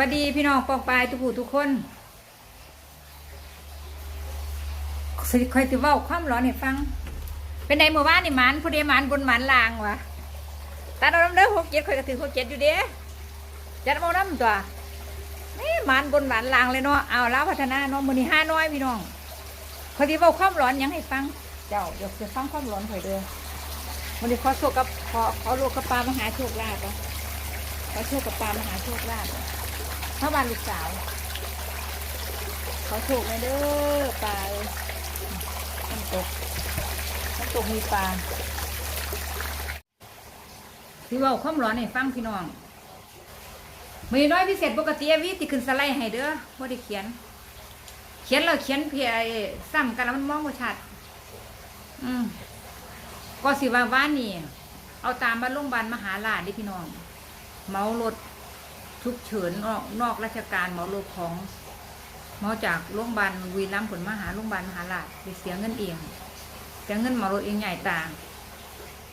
วัสดีพี่น้องปองปลายทุกผู้ทุกคนสิคอยติว่าความร้อนให้ฟัง เป็นในหมู่บ้านนี่มันผู้ใดหมันบนหมันลางวะตาเราน้ำเด้อหกเจ็ดคอยกระถือหกเจ็ดอยู่เด้จัดเอาน้ำตัวนี่มันบนหมันลางเลยเนาะเอาแล้วพัฒนาเนาะมือนี่ห้าน้อยพี่น้องคอยติว่าความร้อนยังให้ฟัง เจ้าเดี๋ยวจะฟังความร้อนคอยเด้อมันนี้ขอโชคกับขอขอโลกกับปลามหาโชคลาภอะขอโชคกับปลามหาโชคลาภอะ เข้าบ้านลูกสาว เขาถูกไหมเด้อปลาเอ้ยน้ำตกน้ำตกมีปลาพี่ว่าความร้อนให้ฟังพี่น้องมือน้อยพิเศษปกติวิที่ขึ้นสไลด์ให้เด้อว่าได้เขียน เขียนแล้วเขียนเพียซ้ำกันแล้วมันมองบ่ชัด อืมก็สิว่าบ้านนี่ เอาตามมาโรงพยาบาลมหาราชดิพี่น้อง เมารถ ทุกเฉินนอกนอกราชการหมอโลของหมอจากโรงพยาบาลวีรัมผลมาหาโรงพยาบาลมหาราชไปเสียเงินเองเสียเงินหมอรถเองใหญ่ต่าง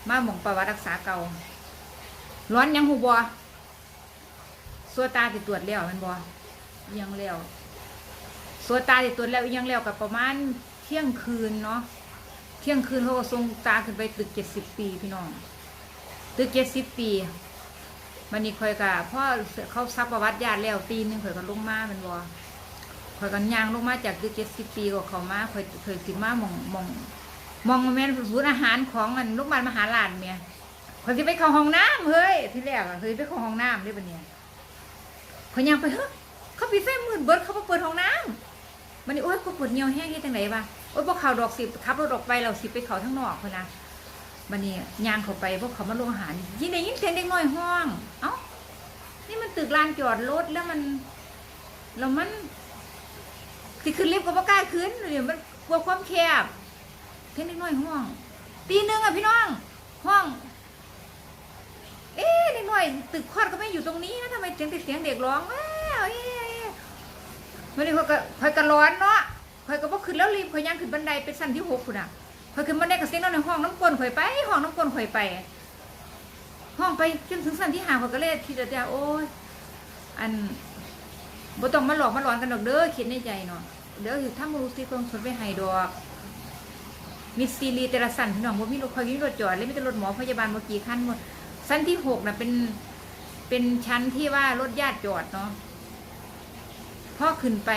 มาหมองประวัติรักษาเก่า ร้อนยังหูบอสัวตาติดตรวจแล้วมันบอยังแล้วสัวตาติดตรวจแล้วยังแล้วกับประมาณเที่ยงคืนเนาะเที่ยงคืนเขาก็ส่งตาขึ้นไปตึกเจ็ดสิบปีพี่น้อง ตึกเจ็ดสิบปี มันนี่คอยกะพ่อเขาซักประวัติญาติแล้วตีนึงข่อยก็ลงมาเป็นวอข่อยกันย่างลงมาจากตึกเจ็ดสิบปีก็เขามาข่อยเคยสิมามองมองมองแม่นศูนย์อาหารของอันลูกบ้านมหาลานเมียข่อยสิไปเข้าห้องน้ำเฮ้ยที่แรกอะเคยไปเข้าห้องน้ำเลยปะเนี่ยข่อยย่างไปเฮ้ยเขาปิดไฟมืดเบิร์ดเขามาเปิดห้องน้ำมันนี่โอ๊ยกูปวดเหี่ยวแห้งที่จังไหนวะโอ๊ยพวกเขาดอกสิบขับรถออกไปเราสิไปเขาทั้งนอกคนนะ บันนี้ย่างเข้าไปพวกเขามาลงอาหารยิ่งได้ยิ่งเสียงเด็กน้อยห้อง เอ้านี่มันตึกลานจอดรถแล้วมันแล้วมันที่ขึ้นลิฟต์ก็บ่กล้าขึ้นเดี๋ยวมันกลัวความแคบเสียงเด็กน้อยห้องตีหนึ่งอะพี่น้องห้อง เอ๊ะเด็กน้อยตึกคลอดก็ไม่อยู่ตรงนี้นะทำไมเสียงแต่เสียงเด็กร้องว้าวเอ๊ะเอ๊ะวันนี้คอยก็คอยก็ร้อนเนาะคอยก็บ่ขึ้นแล้วรีบคอยย่างขึ้นบันไดไปสั้นที่หกคุณอะ ข่อยขึ้นมาได้กับเสียงนอนในห้องน้ำกลนข่อยไปห้องน้ำกลนข่อยไป ห้องไปจนถึงสันที่หาข่อยก็เลยคิดว่าจะโอ้ยอันบ่ต้องมาหลอกมาหลอนกันดอกเด้อคิดในใจเนาะเดี๋ยวถ้ามูรู้สิคงสนไปให้ดอกมีซีรีแต่ละสันพี่น้องบ่มีรถข่อยมีรถจอดเลยมีแต่รถหมอพยาบาลบ่กี่คันหมดสั้นที่หกน่ะเป็นเป็นชั้นที่ว่ารถญาติจอดเนาะพ่อขึ้นไป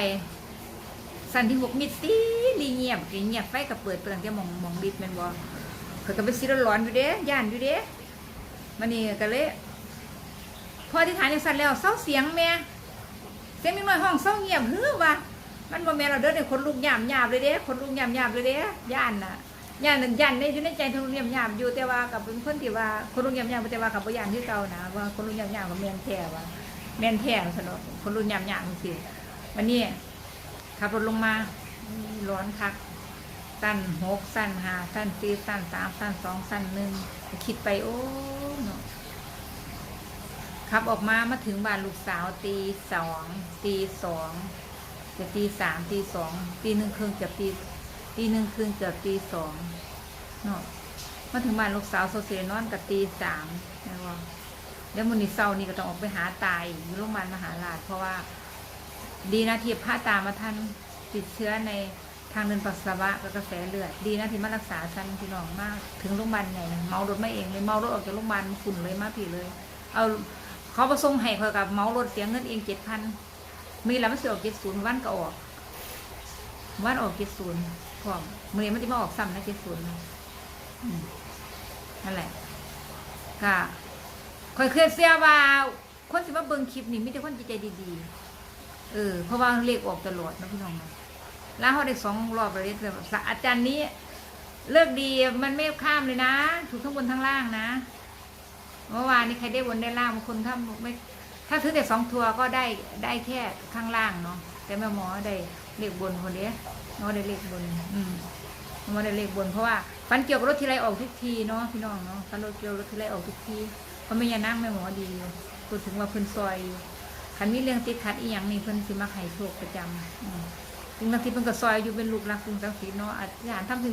สันที่หกมิดตีลีเงียบเงียบไฟกับเปิดเปลืองแกมองมองดิดแมนบ่เขาก็ไปซีร้อนๆอยู่เด้ย่านอยู่เด้มันนี่ก็เลยพอที่ฐานยังสั่นแล้วเศร้าเสียงแม่เสียงนิดหน่อยห้องเศร้าเงียบฮือว่ะมันบ่แม่เราเด้อเนี่ยคนลูกหยามหยามเลยเด้คนลูกหยามหยามเลยเด้ย่านน่ะย่านนั่นย่านในอยู่ในใจคนลูกยามยามอยู่แต่ว่ากับเป็นคนที่ว่าคนลูกหยามหยามแต่ว่ากับบ่ย่านคือเก่านะว่าคนลูกหยามหยามกับแม่นแท้ว่าแม่นแท้สนอกคนลูกหยามหยามจังซี่วันนี้ ขับรถลงมาร้อนคัก สั้นหกสั้นห้าสั้นสี่สั้นสามสั้นสองสั้นหนึ่งคิดไปโอ้เนาะขับออกมามาถึงบ้านลูกสาวตีสองตีสองจะตีสามตีสองตีหนึ่งครึ่งเกือบตีตีหนึ่งครึ่งเกือบตีสองเนาะมาถึงบ้านลูกสาวโซเซนอนกับตีสามนะว่าแล้วมันนี่เศร้านี่ก็ต้องออกไปหาตายอยู่โรงพยาบาลมหาราชเพราะว่า ดีนะที่ผ้าตามาทันติดเชื้อในทางเดินปัสสาวะกับกระแสเลือด ดีนะที่มารักษาทันพี่น้องมาก ถึงโรงพยาบาลไงเมารถไม่เองเลยเมารถออกจากโรงพยาบาลฝุ่นเลยมาผีเลย เอาเขาประสงให้เขากับเมารถเสียเงินเองเจ็ดพันมีแล้วมันเสียออกเจ็ดศูนย์วันก็ออกวันออกเจ็ดศูนย์พร้อมมือนี้มันจะมาออกซ้ำนะเจ็ดศูนย์นั่นแหละค่ะคอยเคยเสียว่าคนสิมาเบิ่งคลิปนี่มีแต่คนใจดีๆ เออเพราะว่าเลขออกตลอดนะพี่น้องนะแล้วเขาได้สองรอบไปเลยแต่อาจารย์นี้ เลิกดีมันไม่ข้ามเลยนะ ถูกทั้งบนทั้งล่างนะเมื่อวานนี้ใครได้บนได้ล่างบางคนถ้าไม่ ถ้าซื้อแต่สองทัวร์ก็ได้ได้แค่ข้างล่างเนาะแต่แม่หมอได้เลขบนคนเดียวเนาะได้เลขบน อืมหมอได้เลขบนเพราะว่าฟันเกี่ยวกับรถทีไรออกทุกทีเนาะพี่น้องเนาะฟันรถเกี่ยวรถทีไรออกทุกทีเพราะไม่ยานั่งแม่หมอดีพูดถึงว่าเพิ่นซอยอยู่ คันมีเรื่องติดขัดอีหยังนี่เพิ่นสิมาไขโชคประจำถึงบางทีเพิ่นก็ซอยอยู่เป็นลูกรักคุณศักดิ์ศรีเนาะอธิษฐานทำสิ่ง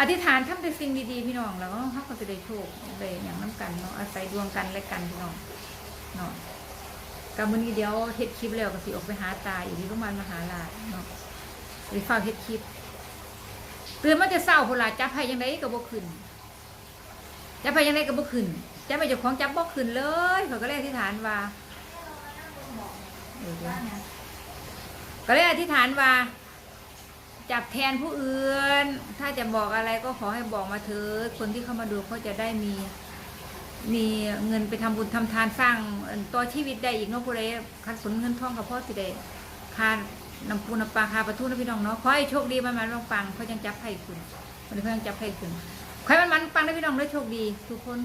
อธิษฐานทำแต่สิ่งดีๆพี่น้องแล้วเฮาก็สิได้โชคได้หยังนํกันเนาะอาศัยดวงกันและกันพี่น้องเนาะกับมื้อนี้เดี๋ยวเฮ็ดคลิปแล้วก็สิออกไปหาตาอีกที่โรงพยาบาลมหาราชเนาะไปเฝ้าเฮ็ดคลิปตื่นมาจะเศร้าพุ่นล่ะจับให้ยังไงก็บ่ขึ้นจับให้ยังไงก็บ่ขึ้นจับไปเจ้าของจับบ่ขึ้นเลยเขาก็เลยอธิษฐานว่า ออเดี๋ยวก็เลยอธิษฐานว่า จับแทนผู้อื่น ถ้าจะบอกอะไรก็ขอให้บอกมาเถิดคนที่เข้ามาดูเขาจะได้มีมีเงินไปทำบุญทำทานสร้างต่อชีวิตได้อีกเนาะผู้ใดคันสนเงินทองกับพ่อสิได้ค่าน้ำปูนำปลาค่าปลาทูนะพี่น้องเนาะขอให้โชคดีมันมันปังปังเขายังจับให้คุณวันนี้เขายังจับให้คุณขอให้มันมันปังนะพี่น้องด้วยโชคดี ทุกคน